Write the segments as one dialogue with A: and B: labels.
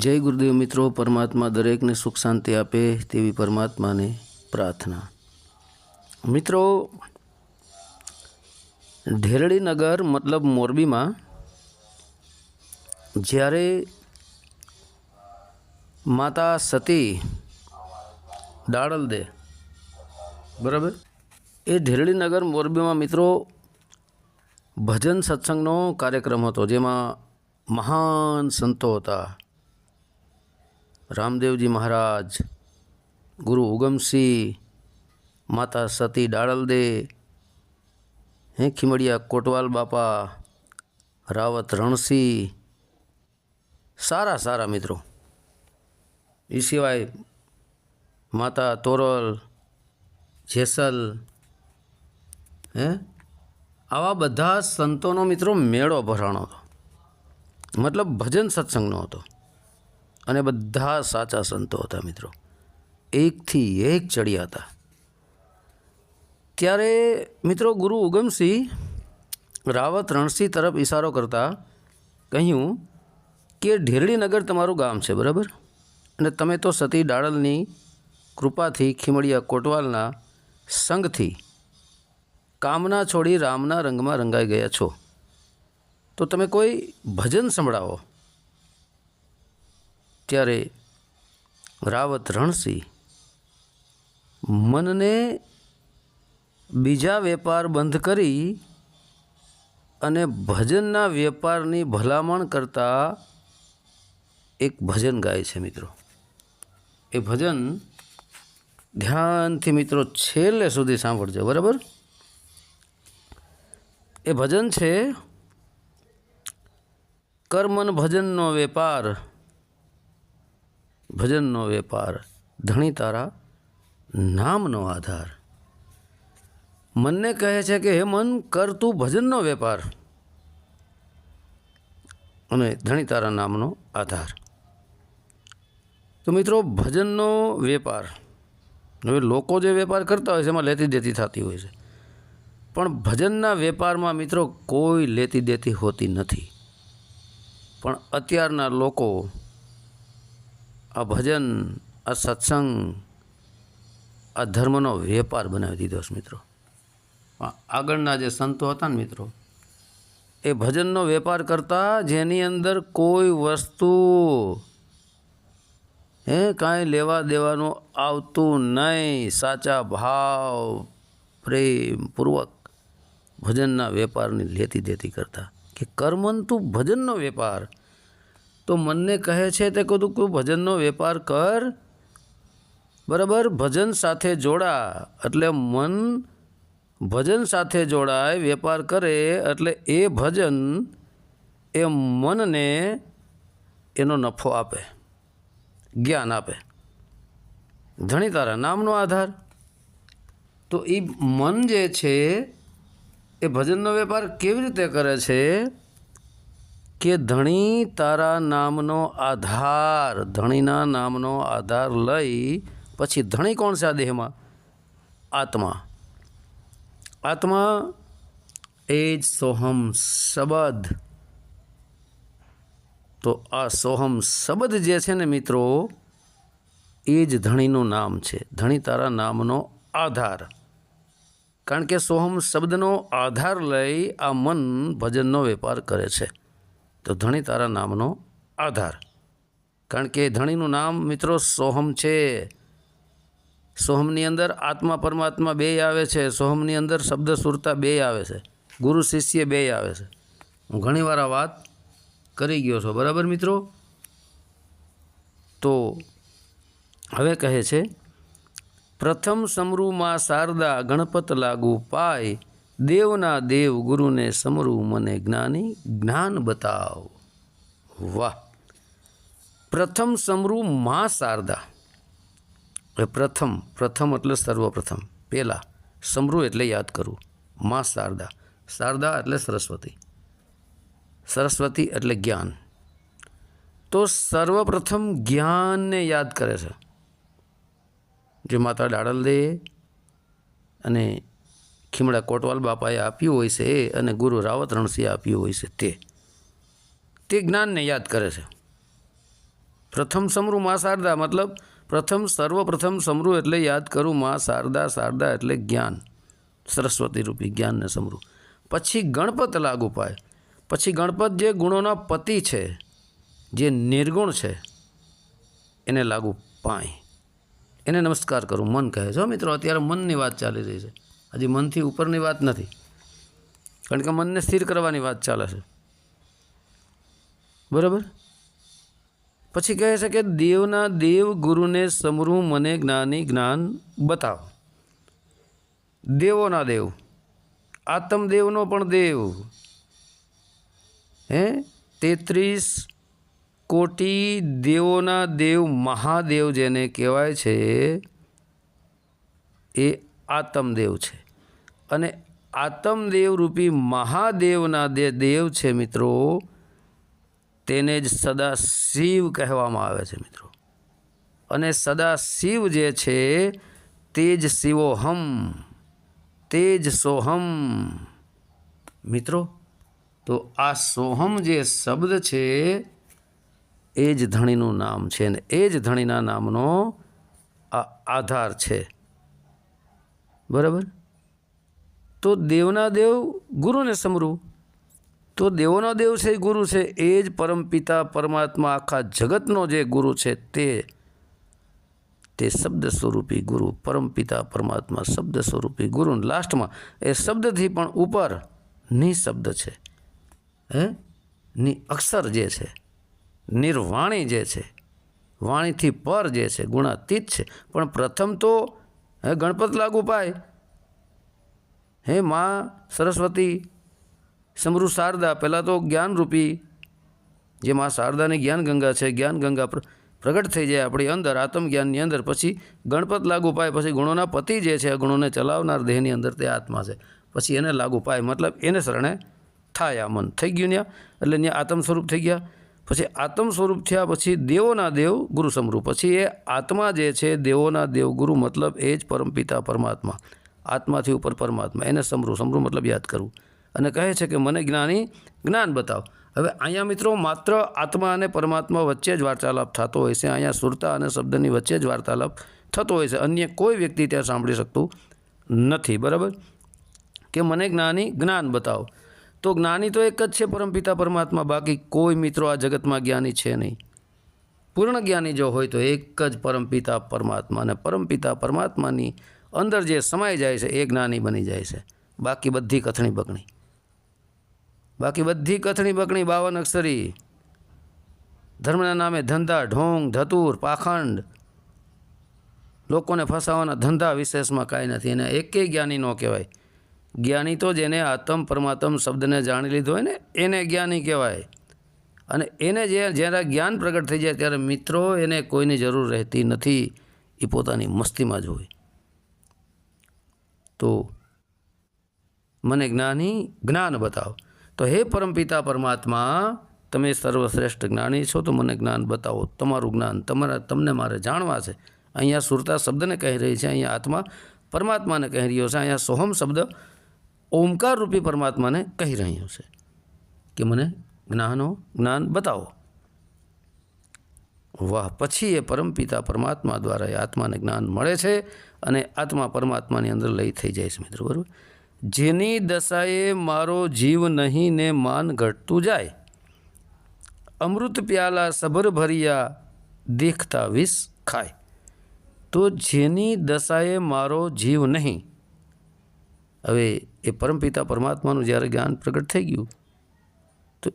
A: જય ગુરુદેવ મિત્રો, પરમાત્મા દરેકને સુખ શાંતિ આપે તેવી પરમાત્માને પ્રાર્થના. મિત્રો, ઢેરડી નગર મતલબ મોરબીમાં જ્યારે માતા સતી દાડલ દે, બરાબર? એ ઢેરડી નગર મોરબીમાં મિત્રો ભજન સત્સંગનો કાર્યક્રમ હતો, જેમાં મહાન સંતો હતા. રામદેવજી મહારાજ, ગુરુ ઉગમસિંહ માતા સતી ડાળલદે, હે ખીમડિયા કોટવાલ બાપા, રાવત રણસિંહ, સારા સારા મિત્રો. એ સિવાય માતા તોરલ, જેસલ, હે, આવા બધા સંતોનો મિત્રો મેળો ભરાણો હતો. મતલબ ભજન સત્સંગનો હતો. અને બધા સાચા સંતો હતા મિત્રો. એકથી એક ચડ્યા હતા. ત્યારે મિત્રો ગુરુ ઉગમસિંહ રાવત રણસિંહ તરફ ઇશારો કરતા કહ્યું કે ઢેરડીનગર તમારું ગામ છે, બરાબર? અને તમે તો સતી ડાળલની કૃપાથી ખીમડિયા કોટવાલના સંગથી કામના છોડી રામના રંગમાં રંગાઈ ગયા છો. તો તમે કોઈ ભજન સંભળાવો. ત્યારે રાવત રણસિંહ મનને બીજા વેપાર બંધ કરી અને ભજનના વેપારની ભલામણ કરતા એક ભજન ગાય છે મિત્રો. એ ભજન ધ્યાનથી મિત્રો છેલ્લે સુધી સાંભળજો, બરાબર? એ ભજન છે કર્મન ભજનનો વેપાર. ભજનનો વેપાર, ધણી તારા નામનો આધાર. મનને કહે છે કે, હે મન, કર તું ભજનનો વેપાર. અને ધણી તારા નામનો આધાર. તો મિત્રો, ભજનનો વેપાર. હવે લોકો જે વેપાર કરતા હોય છે, એમાં લેતી દેતી થતી હોય છે. પણ ભજનના વેપારમાં મિત્રો કોઈ લેતી દેતી હોતી નથી. પણ અત્યારના લોકો આ ભજન, આ સત્સંગ, આ ધર્મનો વેપાર બનાવી દીધો છે મિત્રો. આગળના જે સંતો હતા ને મિત્રો, એ ભજનનો વેપાર કરતા જેની અંદર કોઈ વસ્તુ, હે, કાંઈ લેવા દેવાનું આવતું નહીં, સાચા ભાવ પ્રેમપૂર્વક ભજનના વેપારની લેતી દેતી કરતા. કે કર્મન તું ભજનનો વેપાર તો મનને કહે છે તે કીધું તું ભજનનો વેપાર કર. બરાબર? ભજન સાથે જોડા. એટલે મન ભજન સાથે જોડાય, વેપાર કરે, એટલે એ ભજન એ મનને એનો નફો આપે, જ્ઞાન આપે. ધણી તારા નામનો આધાર. તો એ મન જે છે એ ભજનનો વેપાર કેવી રીતે કરે છે? કે ધણી તારા નામનો આધાર, ધણીના નામનો આધાર લઈ પછી ધણી કોણ છે આ દેહમાં? આત્મા. આત્મા એ જ સોહમ શબદ. તો આ સોહમ શબદ જે છે ને મિત્રો, એ જ ધણીનું નામ છે. ધણી તારા નામનો આધાર. કારણ કે સોહમ શબ્દનો આધાર લઈ આ મન ભજનનો વેપાર કરે છે. તો ધણી તારા નામનો આધાર. કારણ કે ધણીનું નામ મિત્રો સોહમ છે. સોહમની અંદર આત્મા પરમાત્મા બે આવે છે. સોહમની અંદર શબ્દ સુરતા બે આવે છે. ગુરુ શિષ્ય બે આવે છે. હું ઘણીવાર આ વાત કરી ગયો છો. બરાબર મિત્રો? તો હવે કહે છે, પ્રથમ સમરૂમાં શારદા ગણપત લાગુ પાય દેવના દેવ ગુરુને સમરું મને જ્ઞાની જ્ઞાન બતાવ. વાહ. પ્રથમ સમરું મા શારદા. પ્રથમ પ્રથમ એટલે સર્વપ્રથમ. પહેલાં સમરું એટલે યાદ કરવું. માં શારદા. શારદા એટલે સરસ્વતી. સરસ્વતી એટલે જ્ઞાન. તો સર્વપ્રથમ જ્ઞાનને યાદ કરે છે. જે માતા ડાળલદે અને ખીમડા કોટવાલ બાપાએ આપ્યું હોય છે એ અને ગુરુ રાવત રણસિંહે આપ્યું હોય છે તે. તે જ્ઞાનને યાદ કરે છે. પ્રથમ સમરૂ મા શારદા, મતલબ પ્રથમ સર્વપ્રથમ સમરૂ એટલે યાદ કરું મા શારદા શારદા એટલે જ્ઞાન. સરસ્વતી રૂપી જ્ઞાનને સમરૂ. પછી ગણપત લાગુ પાય. પછી ગણપત જે ગુણોના પતિ છે, જે નિર્ગુણ છે, એને લાગુ પાય. એને નમસ્કાર કરું, મન કહે છે. મિત્રો, અત્યારે મનની વાત ચાલી રહી છે. હજી મનથી ઉપરની વાત નથી. કારણ કે મનને સ્થિર કરવાની વાત ચાલે છે. બરાબર? પછી કહે છે કે દેવના દેવ ગુરુને સમરૂ મને જ્ઞાની જ્ઞાન બતાવ. દેવોના દેવ. આત્મદેવનો પણ દેવ. હે? તેત્રીસ કોટી દેવોના દેવ મહાદેવ જેને કહેવાય છે એ આત્મદેવ છે. અને આતમદેવ રૂપી મહાદેવના જે દેવ છે મિત્રો, તેને જ સદા શિવ કહેવામાં આવે છે મિત્રો. અને સદા શિવ જે છે તે જ શિવોહમ, તે જ સોહમ. મિત્રો, તો આ સોહમ જે શબ્દ છે એ જ ધણીનું નામ છે ને એ જ ધણીના નામનો આ આધાર છે. બરાબર? તો દેવના દેવ ગુરુને સમરું. તો દેવોનો દેવ છે એ ગુરુ છે, એ જ પરમપિતા પરમાત્મા, આખા જગતનો જે ગુરુ છે તે તે શબ્દ સ્વરૂપી ગુરુ પરમપિતા પરમાત્મા, શબ્દ સ્વરૂપી ગુરુ. લાસ્ટમાં એ શબ્દથી પણ ઉપરની છે. હે? ની અક્ષર જે છે, નિર્વાણી જે છે, વાણીથી પર જે છે, ગુણાતીત છે. પણ પ્રથમ તો હે, ગણપત લાગુ પાય. હે, મા સરસ્વતી, સમૃ શારદા, પહેલાં તો જ્ઞાનરૂપી, જે મા શારદાની જ્ઞાન ગંગા છે જ્ઞાન ગંગા પ્ર- પ્રગટ થઈ જાય આપણી અંદર, આત્મજ્ઞાનની અંદર. પછી ગણપત લાગુ પાય, પછી ગુણોના પતિ જે છે, ગુણોને ચલાવનાર દેહની અંદર તે આત્મા છે. પછી એને લાગુ પાય, મતલબ એને શરણે થાય આ મન. થઈ ગયું ત્યાં એટલે ત્યાં આત્મ સ્વરૂપ થઈ ગયા. પછી આત્મ સ્વરૂપ થયા પછી દેવોના દેવ ગુરુ સમરૂપ. પછી એ આત્મા જે છે દેવોના દેવ ગુરુ મતલબ એ જ પરમપિતા પરમાત્મા. આત્માથી ઉપર પરમાત્મા. એને સમરૂ. સમરૂ મતલબ યાદ કરવું. અને કહે છે કે મને જ્ઞાની જ્ઞાન બતાવ. હવે અહીંયા મિત્રો માત્ર આત્મા અને પરમાત્મા વચ્ચે જ વાર્તાલાપ થતો હોય છે. અહીંયા સુરતા અને શબ્દની વચ્ચે જ વાર્તાલાપ થતો હોય છે. અન્ય કોઈ વ્યક્તિ ત્યાં સાંભળી શકતું નથી. બરાબર? કે મને જ્ઞાની જ્ઞાન બતાવો. તો જ્ઞાની તો એક જ છે પરમપિતા પરમાત્મા. બાકી કોઈ મિત્રો આ જગતમાં જ્ઞાની છે નહીં. પૂર્ણ જ્ઞાની જો હોય તો એક જ પરમપિતા પરમાત્મા અને પરમપિતા પરમાત્માની અંદર જે સમાઈ જાય છે, એ જ્ઞાની બની જાય છે. બાકી બધી કથણી બકણી બાકી બધી કથણી બકણી બાવન અક્ષરી. ધર્મના નામે ધંધા, ઢોંગ, ધતુર, પાખંડ. લોકોને ફસાવાના ધંધા વિશેષમાં કાંઈ નથી. એને એકેય જ્ઞાની ન કહેવાય. જ્ઞાની તો જેને આત્મ પરમાત્મ શબ્દને જાણી લીધો હોય ને, એને જ્ઞાની કહેવાય. અને એને જે જ્યારે જ્ઞાન પ્રગટ થઈ જાય ત્યારે મિત્રો એને કોઈની જરૂર રહેતી નથી, એ પોતાની મસ્તીમાં જ હોય. તો મને જ્ઞાની જ્ઞાન બતાવો. તો હે પરમપિતા પરમાત્મા, તમે સર્વશ્રેષ્ઠ જ્ઞાની છો, તો મને જ્ઞાન બતાવો. તમારું જ્ઞાન તમારા, તમને મારે જાણવા છે. અહીંયા સુરતા શબ્દને કહી રહી છે, અહીંયા આત્મા પરમાત્માને કહી રહ્યો છે, અહીંયા સોહમ શબ્દ ઓમકાર રૂપી પરમાત્માને કહી રહ્યો છે કે મને જ્ઞાનો જ્ઞાન બતાવો. વાહ, પછી એ પરમપિતા પરમાત્મા દ્વારા એ આત્માને જ્ઞાન મળે છે અને આત્મા પરમાત્માની અંદર લઈ થઈ જાય છે મિત્રો, બરાબર? જેની દશાએ મારો જીવ નહીં ને માન ઘટતું જાય. અમૃત પ્યાલા સભર ભરિયા દેખતા વિષ ખાય. તો જેની દશાએ મારો જીવ નહીં હવે એ પરમપિતા પરમાત્માનું જ્યારે જ્ઞાન પ્રગટ થઈ ગયું, તો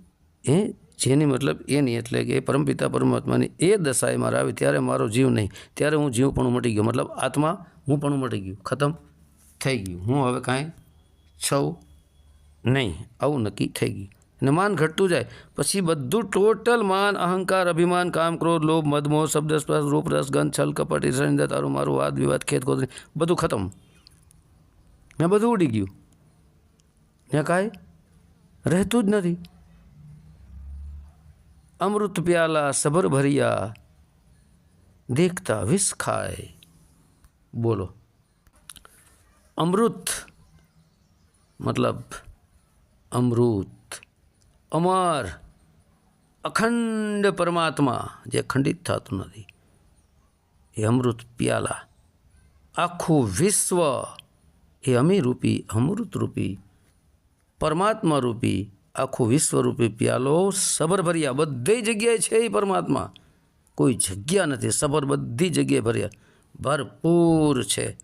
A: એ જેની મતલબ એની એટલે કે એ પરમપિતા પરમાત્માની એ દશાએ મારે આવી, ત્યારે મારો જીવ નહીં, ત્યારે હું જીવ પણ મટી ગયો, મતલબ આત્મા હું પણ મટી ગયું, ખતમ થઈ ગયું. હું હવે કાંઈ છઉં નહીં, આવું નક્કી થઈ ગયું. અને માન ઘટતું જાય, પછી બધું ટોટલ માન, અહંકાર, અભિમાન, કામ, ક્રોધ, લોભ મદમોહ શબ્દ રૂપ, રસ, ગંધ, છલ, કપટ ઈર્ષણ તારું, મારું, વાદ, વિવાદ ખેત ખોદરી બધું ખતમ. ને બધું ઉડી ગયું. ને કાંઈ રહેતું જ નથી. અમૃત પ્યાલા સબર ભર્યા, દેખતા વિષ ખાય. બોલો. અમૃત મતલબ અમૃત, અમર અખંડ પરમાત્મા જે ખંડિત થતું નથી. એ અમૃત પ્યાલા, આખું વિશ્વ એ અમીરૂપી, અમૃતરૂપી પરમાત્મા રૂપી આખું વિશ્વરૂપી પ્યાલો સબર ભર્યા બધી જગ્યાએ છે એ પરમાત્મા. કોઈ જગ્યા નથી. સબર બધી જગ્યાએ ભર્યા. ભરપૂર છે.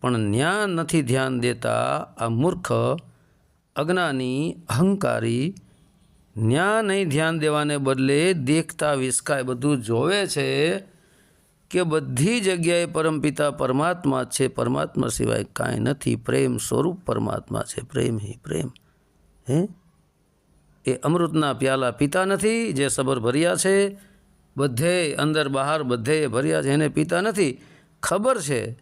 A: પણ જ્ઞાન નથી ધ્યાન દેતા આ મૂર્ખ, અજ્ઞાની, અહંકારી. જ્ઞાન નહીં ધ્યાન દેવાને બદલે દેખતા વિસ્કાય. બધું જોવે છે. કે બધી જગ્યાએ પરમપિતા પરમાત્મા છે, પરમાત્મા સિવાય કાંઈ નથી. પ્રેમ સ્વરૂપ પરમાત્મા છે. પ્રેમ હિ પ્રેમ. હે? એ અમૃતના પ્યાલા પીતા નથી, જે સબર ભર્યા છે. બધે અંદર બહાર બધે ભર્યા છે. એને પીતા નથી. ખબર છે,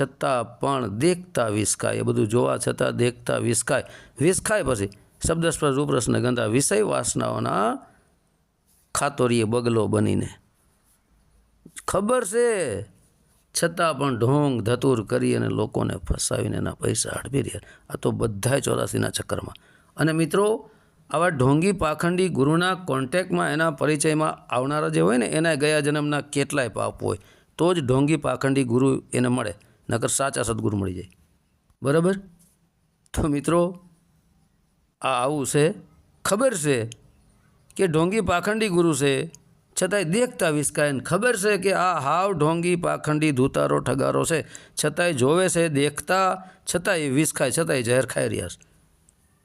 A: છતાં પણ દેખતા વિસ્કાય. એ બધું જોવા છતાં દેખતા વિસ્કાય. વિસ્કાય પછી શબ્દ સ્પર્શ રૂપરસને ગંધા વિષય વાસનાઓના ખાતોરીએ બગલો બનીને. ખબર છે? છતાં પણ ઢોંગ, ધતુર કરી અને લોકોને ફસાવીને એના પૈસા હડપી રહ્યા. આ તો બધાય ચોરાસીના ચક્કરમાં. અને મિત્રો, આવા ઢોંગી પાખંડી ગુરુના કોન્ટેક્ટમાં એના પરિચયમાં આવનારા જે હોય ને, એના ગયા જન્મના કેટલાય પાપ હોય. તો જ ઢોંગી પાખંડી ગુરુ એને મળે, નકર સાચા સદગુરુ મળી જાય. બરાબર? તો મિત્રો, આ આવું છે. ખબર છે કે ઢોંગી પાખંડી ગુરુ છે છતાંય દેખતા વિસ્કાયને ખબર છે કે આ હાવ ઢોંગી પાખંડી ધૂતારો ઠગારો છે. છતાંય જોવે છે, દેખતા છતાંય વિસ્કાય, છતાંય ઝેર ખાઈ રહ્યા છે.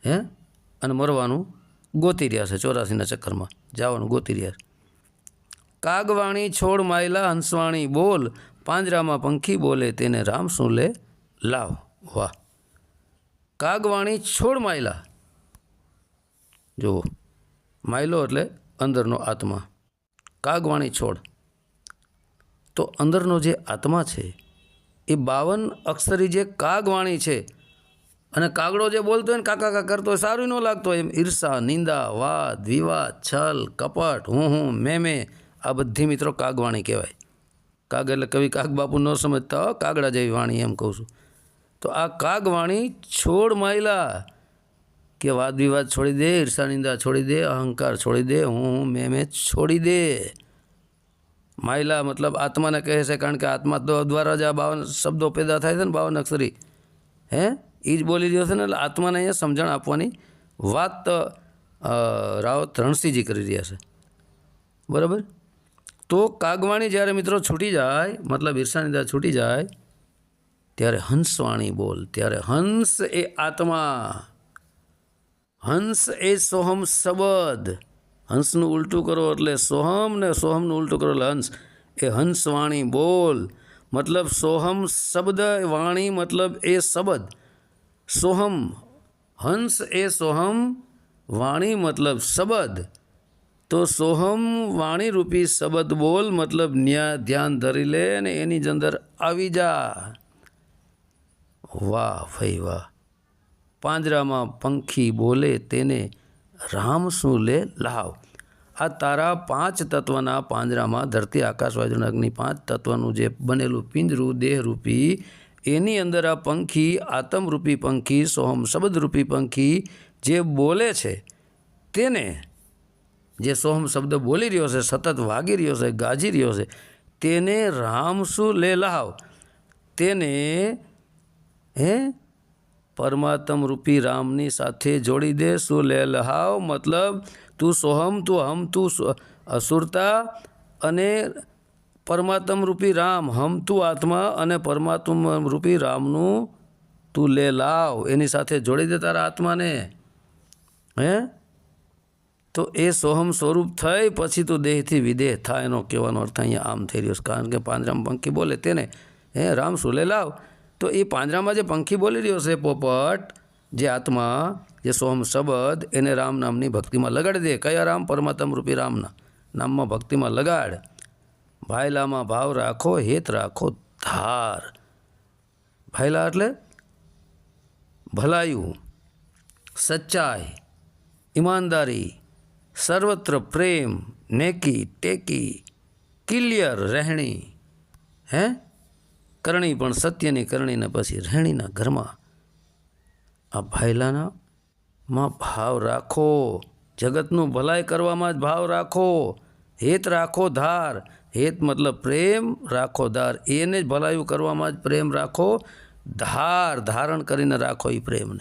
A: હે? અને મરવાનું ગોતી રહ્યા છે ચોરાસીના ચક્કરમાં. જવાનું ગોતી રહ્યા છે. કાગવાણી છોડ માયલા હંસવાણી બોલ, પાંજરામાં પંખી બોલે, તેને રામ શું લે? લાવ, વાહ. કાગવાણી છોડ માયલા. જુઓ, માયલો એટલે અંદરનો આત્મા. કાગવાણી છોડ. તો અંદરનો જે આત્મા છે, એ બાવન અક્ષરી જે કાગવાણી છે, અને કાગડો જે બોલતો હોય ને કાકા કા કરતો હોય, સારું ન લાગતો હોય એમ, ઈર્ષા, નિંદા, વાદ, વિવાદ, છલ, કપટ, હું હું, મેં મેં, આ બધી મિત્રો કાગવાણી કહેવાય. કાગ એટલે કવિ કાગ બાપુ ન સમજતા કાગડા જેવી વાણી એમ કહું છું. તો આ કાગવાણી છોડ માયલા કે વાદ વિવાદ છોડી દે ઈર્ષાનિંદા છોડી દે, અહંકાર છોડી દે, હું મેં મેં છોડી દે. માયલા મતલબ આત્માને કહે છે કારણ કે આત્મા દ્વારા જ આ બાવન શબ્દો પેદા થાય છે ને, બાવન અક્ષરી. હે? એ જ બોલી રહ્યો છે ને, એટલે આત્માને અહીંયા સમજણ આપવાની વાત રાવત રણસિંહજી કરી રહ્યા છે. બરાબર? તો કાગવાણી જ્યારે મિત્રો છૂટી જાય, મતલબ ઈર્ષાનિંદા છૂટી જાય, ત્યારે હંસવાણી બોલ, ત્યારે હંસ એ આત્મા. હંસ એ સોહમ શબદ હંસનું ઉલટું કરો એટલે સોહમ ને સોહમનું ઉલટું કરો એટલે હંસ. એ હંસવાણી બોલ. મતલબ સોહમ શબ્દ વાણી મતલબ એ શબ્દ સોહમ, હંસ એ સોહમ વાણી મતલબ શબ્દ તો સોહમ વાણી રૂપી શબ્દ બોલ મતલબ ન્યા ધ્યાન ધરી લે ને એની જ અંદર આવી જા. વાહ, ભાઈ વાહ. પાંજરામાં પંખી બોલે તેને રામ શું લે લાવ આ તારા પાંચ તત્વના પાંજરામાં ધરતી આકાશ વાયુના અગ્નિ પાંચ તત્વનું જે બનેલું પિંજરું દેહરૂપી, એની અંદર આ પંખી આતમરૂપી પંખી, સોહમ શબ્દરૂપી પંખી જે બોલે છે તેને જે સોહમ શબ્દ બોલી રહ્યો છે, સતત વાગી રહ્યો છે, ગાજી રહ્યો છે, તેને રામ શું લે લાવ તેને હે પરમાત્મ રૂપી રામની સાથે જોડી દે, શું લે લહાવ મતલબ તું સોહમ, તું હમ, તું અસુરતા અને પરમાત્મ રૂપી રામ, હમ તું આત્મા અને પરમાત્મ રૂપી રામનું તું લે લાવ. એની સાથે જોડી દે તારા આત્માને. હે? તો એ સોહમ સ્વરૂપ થઈ, પછી તો દેહથી વિદેહ થાય એનો કહેવાનો અર્થ અહીંયા આમ થઈ રહ્યો છે. કારણ કે પાંજરામ પંખી બોલે તેને. હે, રામ સુલે લાવ? તો એ પાંજરામાં જે પંખી બોલી રહ્યો છે પોપટ, જે આત્મા, જે સોમ શબ્દ, એને રામ નામની ભક્તિમાં લગાડી દે. કયા રામ? પરમાત્મ રૂપી રામના નામમાં ભક્તિમાં લગાડ. ભાઈલામાં ભાવ રાખો, હેત રાખો ધાર. ભાઈલા એટલે ભલાયું, સચ્ચાઈ, ઈમાનદારી, સર્વત્ર પ્રેમ, નેકી, ટેકી, ક્લિયર રહેણી. હે? કરણી પણ સત્યની કરણીને પછી રહેણીના ઘરમાં આ ભાયલાના માં ભાવ રાખો. જગતનું ભલાઈ કરવામાં જ ભાવ રાખો. હેત રાખો ધાર. હેત મતલબ પ્રેમ, રાખો ધાર. એને જ ભલાયું કરવામાં જ પ્રેમ રાખો. ધાર, ધારણ કરીને રાખો એ પ્રેમને.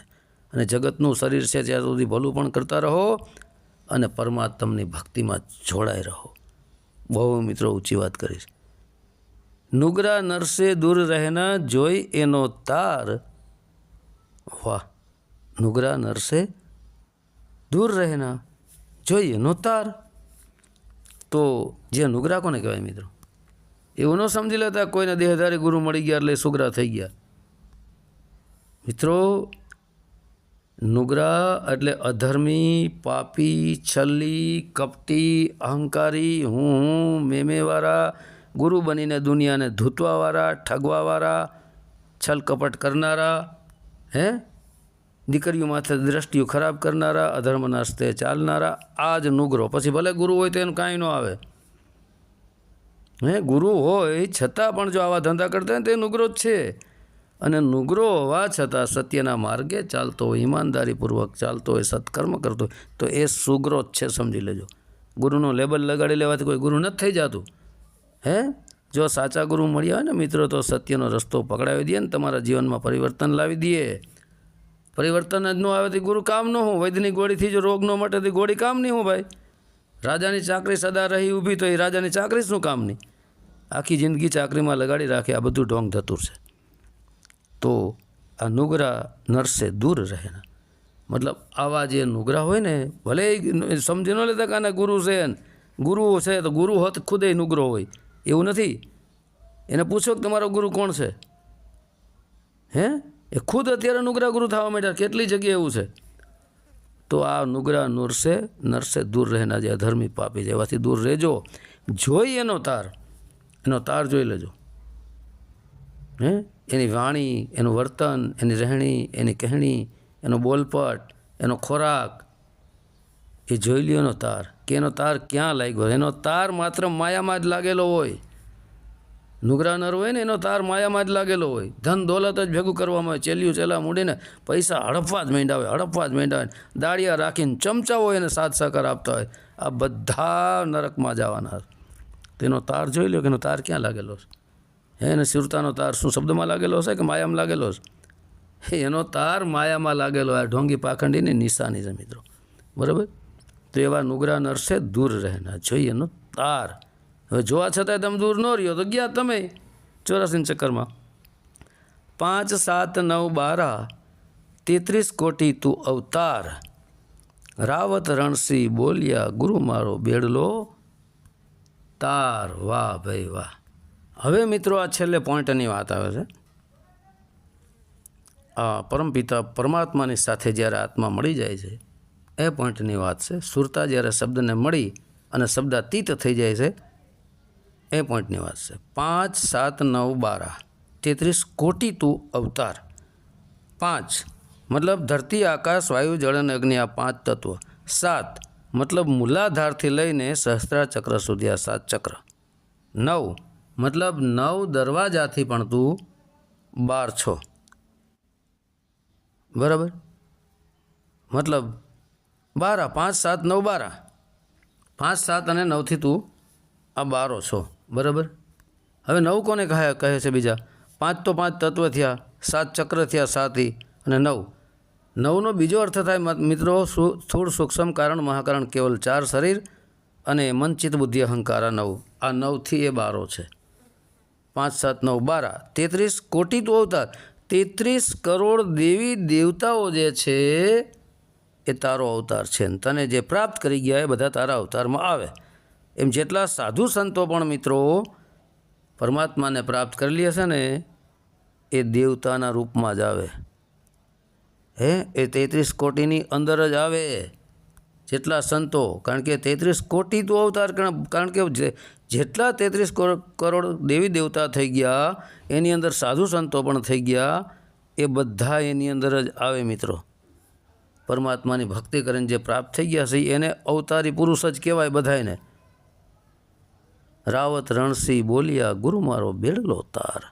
A: અને જગતનું શરીર છે ત્યાં સુધી ભલું પણ કરતા રહો અને પરમાત્માની ભક્તિમાં જોડાઈ રહો. બહુ મિત્રો ઊંચી વાત કરીશ. નુગરા નરસે દૂર રહેના જોઈ એનો તાર. વાહ, નુગરા નરસે દૂર રહેના જોઈ એનો તાર. તો જે નુગરા કોને કહેવાય મિત્રો? એવું ન સમજી લેતા કોઈને દેહધારી ગુરુ મળી ગયા એટલે સુગરા થઈ ગયા. મિત્રો, નુગરા એટલે અધર્મી, પાપી, છલ્લી, કપટી, અહંકારી, હું હું મેમેવાળા ગુરુ બનીને દુનિયાને ધૂતવાવાળા, ઠગવાવાળા, છલકપટ કરનારા, હે? દીકરીઓ માથે દ્રષ્ટિઓ ખરાબ કરનારા, અધર્મના રસ્તે ચાલનારા આ જ નુગરો. પછી ભલે ગુરુ હોય તો એનું કાંઈ ન આવે. હે? ગુરુ હોય છતાં પણ જો આવા ધંધા કરતા હોય તો એ નુગરો જ છે. અને નુગરો હોવા છતાં સત્યના માર્ગે ચાલતો હોય, ઈમાનદારીપૂર્વક ચાલતો હોય, સત્કર્મ કરતો હોય, તો એ સુગ્રો જ છે, સમજી લેજો. ગુરુનું લેબલ લગાડી લેવાથી કોઈ ગુરુ નથી થઈ જતું. હે? જો સાચા ગુરુ મળ્યા હોય ને મિત્રો, તો સત્યનો રસ્તો પકડાવી દે ને, તમારા જીવનમાં પરિવર્તન લાવી દઈએ. પરિવર્તન જ ન આવે તો ગુરુ કામ ન હું વૈદ્યની ગોળીથી જો રોગ ન મટે તો ગોળી કામ નહીં હું ભાઈ. રાજાની ચાકરી સદા રહી ઊભી તો એ રાજાની ચાકરી શું કામ નહીં આખી જિંદગી ચાકરીમાં લગાડી રાખે, આ બધું ઢોંગ ધતુર છે. તો આ નુગરા નરસે દૂર રહેના મતલબ આવા જે નુગરા હોય ને, ભલે સમજી ન લેતા કે ગુરુ છે ગુરુ છે તો ગુરુ હોત ખુદે નુગરો હોય. એવું નથી. એને પૂછો કે તમારો ગુરુ કોણ છે? હે? એ ખુદ અત્યારે નુગરા ગુરુ થવા માંડ્યા. કેટલી જગ્યાએ એવું છે? તો આ નુગરા નુરસે, નરસે દૂર રહેના જે અધર્મી પાપી છે. એવાથી દૂર રહેજો. જોઈ એનો તાર. એનો તાર જોઈ લેજો. હે? એની વાણી, એનું વર્તન, એની રહેણી, એની કહેણી, એનો બોલપટ, એનો ખોરાક એ જોઈ લ્યો એનો તાર, કે એનો તાર ક્યાં લાગ્યો? એનો તાર માત્ર માયામાં જ લાગેલો હોય. નુગરા નર હોય ને, એનો તાર માયામાં જ લાગેલો હોય. ધન દોલત જ ભેગું કરવામાં આવે. ચેલિયું ચેલા મૂડીને પૈસા હડપવા જ માંડ્યા હોય, હડપવા જ માંડ્યા હોય. દાળિયા રાખીને ચમચાઓ એને સાથ સહકાર આપતા હોય. આ બધા નરકમાં જવાના તેનો તાર જોઈ લો કે એનો તાર ક્યાં લાગેલો છે? હે, એને સુરતાનો તાર શું શબ્દમાં લાગેલો હશે કે માયામાં લાગેલો છે એનો તાર માયામાં લાગેલો આ ઢોંગી પાખંડીની નિશાની છે મિત્રો. બરાબર? તો એવા નુગરા નરસે દૂર રહેના. જોઈએ એનો તાર. હવે જોવા છતાંય તમે દૂર ન રહ્યો તો ગયા તમે ચોરાસીના ચક્કરમાં. પાંચ, સાત, નવ, બારા, તેત્રીસ કોટી તું અવતાર. રાવત રણસિંહ બોલ્યા, ગુરુ મારો બેડલો, તાર વાહ ભાઈ વાહ. હવે મિત્રો આ છેલ્લે પોઈન્ટની વાત આવે છે. આ પરમપિતા પરમાત્માની સાથે જ્યારે આત્મા મળી જાય છે એ પોઈન્ટની વાત છે. સુરતા જ્યારે શબ્દને મળી અને શબ્દાતીત થઈ જાય છે, એ પોઈન્ટની વાત છે. પાંચ, સાત, નવ, બારા. તેત્રીસ કોટી તું અવતાર. પાંચ, મતલબ ધરતી, આકાશ, વાયુ, જળ અને અગ્નિ આ પાંચ તત્વ. સાત, મતલબ મૂલાધારથી લઈને સહસ્ત્રા ચક્ર સુધી આ સાત ચક્ર. નવ, મતલબ નવ દરવાજાથી પણ તું બાર છો. બરાબર? મતલબ બારા, પાંચ, સાત, નવ, બારા. પાંચ, સાત અને નવથી તું આ બારો છો. બરાબર? હવે નવ કોને કહે કહે છે બીજા? પાંચ તો પાંચ તત્વ થયા, સાત ચક્ર થયા, સાતી અને નવ. નવનો બીજો અર્થ થાય મત- મિત્રો સ્થૂળ સૂક્ષ્મ કારણ, મહાકારણ કેવલ ચાર શરીર અને મનચિત બુદ્ધિ અહંકાર નવ. આ નવથી એ બારો છે. પાંચ, સાત, નવ, બારા. તેત્રીસ કોટી તો અવતાર. તેત્રીસ કરોડ દેવી દેવતાઓ જે છે એ તારો અવતાર છે ને તને જે પ્રાપ્ત કરી ગયા એ બધા તારા અવતારમાં આવે. એમ જેટલા સાધુ સંતો પણ મિત્રો પરમાત્માને પ્રાપ્ત કરેલી હશે ને, એ દેવતાના રૂપમાં જ આવે. હે? એ તેત્રીસ કોટીની અંદર જ આવે જેટલા સંતો. કારણ કે તેત્રીસ કોટી તો અવતાર કારણ કે જેટલા તેત્રીસ કરોડ દેવી દેવતા થઈ ગયા, એની અંદર સાધુ સંતો પણ થઈ ગયા, એ બધા એની અંદર જ આવે મિત્રો. પરમાત્માની ભક્તિ કરીને જે પ્રાપ્ત થઈ ગયા છે, એને અવતારી પુરુષ જ કહેવાય બધાયને. રાવત રણસિંહ બોલ્યા, ગુરુ મારો બેડલો તાર.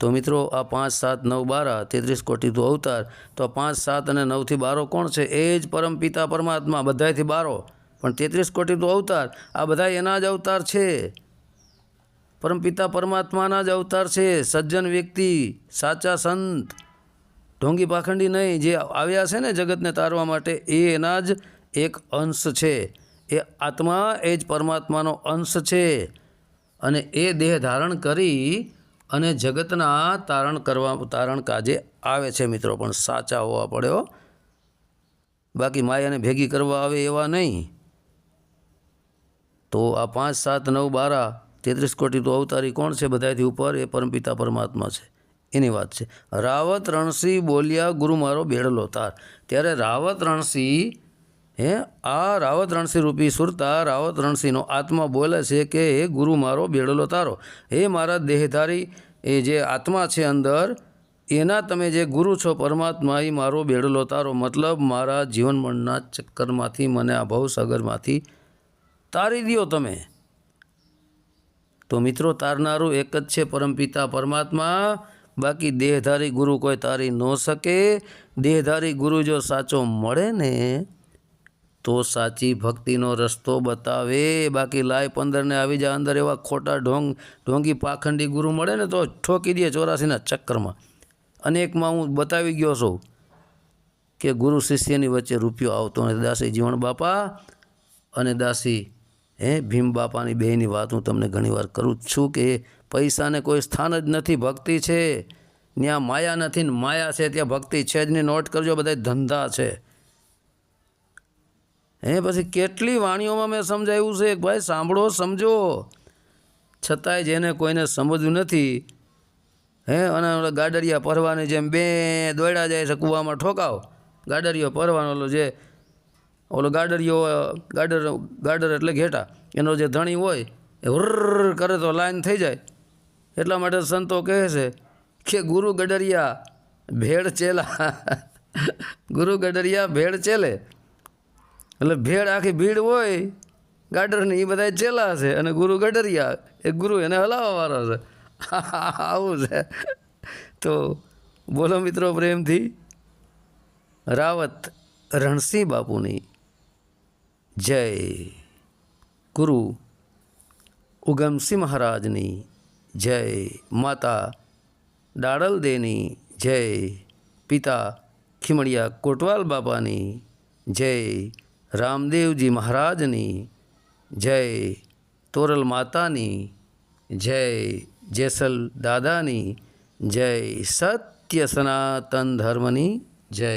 A: તો મિત્રો, આ પાંચ, સાત, નવ, બારા, તેત્રીસ કોટી તો અવતાર, તો પાંચ, સાત અને નવથી બારો કોણ છે? એ જ પરમ પિતા પરમાત્મા, બધાયથી બારો. પણ તેત્રીસ કોટી તો અવતાર, આ બધા એના જ અવતાર છે. પરમપિતા પરમાત્માના જ અવતાર છે. સજ્જન વ્યક્તિ, સાચા સંત. ઢોંગી પાખંડી નહીં, જે આવ્યા છે ને જગતને તારવા માટે, એ એના જ એક અંશ છે. એ આત્મા એ જ પરમાત્માનો અંશ છે. અને એ દેહ ધારણ કરી અને જગતના તારણ કરવા, તારણ કાજે આવે છે મિત્રો, પણ સાચા હોવા પડ્યો. બાકી માયાને ભેગી કરવા આવે એવા નહીં. તો આ પાંચ, સાત, નવ, બારા, તેત્રીસ કોટી તો અવતારી કોણ છે? બધાથી ઉપર એ પરમપિતા પરમાત્મા છે. એની વાત છે. રાવત રણસિંહ બોલ્યા, ગુરુ મારો બેડલો તાર. ત્યારે રાવત રણસિંહ, હે, આ રાવત રણસિંહ રૂપી સુરતા રાવત રણસિંહનો આત્મા બોલે છે કે, હે, ગુરુ મારો બેડલો તારો. હે મારા દેહધારી, એ જે આત્મા છે અંદર, એના તમે જે ગુરુ છો પરમાત્મા, એ મારો બેડલો તારો. મતલબ મારા જીવન મરણના ચક્કરમાંથી, મને આ ભવસાગરમાંથી તારી દ્યો તમે. તો મિત્રો, તારનારું એક જ છે પરમપિતા પરમાત્મા. બાકી દેહધારી ગુરુ કોઈ તારી ન શકે. દેહધારી ગુરુ જો સાચો મળે ને, તો સાચી ભક્તિનો રસ્તો બતાવે. બાકી લાય પંદરને આવી જાય અંદર એવા ખોટા ઢોંગ, ઢોંગી પાખંડી ગુરુ મળે ને, તો ઠોકી દે ચોરાસીના ચક્કરમાં. અનેકમાં હું બતાવી ગયો છું કે ગુરુ શિષ્યની વચ્ચે રૂપિયો આવતો નથી. દાસી જીવણ બાપા અને દાસી હે ભીમ બાપાની બેની વાત હું તમને ઘણીવાર કરું જ છું કે પૈસાને કોઈ સ્થાન જ નથી, ભક્તિ છે. ત્યાં માયા નથી ને માયા છે, ત્યાં ભક્તિ છે જ નહીં. નોટ કરજો બધા ધંધા છે. હે, પછી કેટલી વાણીઓમાં મેં સમજાવ્યું છે? ભાઈ, સાંભળો, સમજો. છતાંય જેને કોઈને સમજવું નથી, હે, અને ગાડરિયા પરવાની જેમ બે દોડ્યા જાય છે કૂવામાં ઠોકાવ. ગાડરિયો પરવાનો જે ઓલો ગાડરિયો ગાડર ગાડર એટલે ઘેટા. એનો જે ધણી હોય, એ હુર્ર કરે તો લાઈન થઈ જાય. એટલા માટે સંતો કહે છે કે ગુરુ ગડરિયા ભેળ ચેલા. ગુરુ ગડરિયા ભેળ ચેલે. એટલે ભેળ આખી ભીડ હોય, ગાડરની એ બધા ચેલા છે અને ગુરુ ગડરિયા, એ ગુરુ એને હલાવવાવાળો છે. આવું છે. તો બોલો મિત્રો પ્રેમથી, રાવત રણસિંહ બાપુની જય ગુરુ ઉગમસિંહ મહારાજની જય માતા દાડલદેની જય પિતા ખીમડિયા કોટવાલ બાપાની જય રામદેવજી મહારાજની જય તોરલ માતાની જય જેસલ દાદાની જય સત્ય સનાતન ધર્મની જય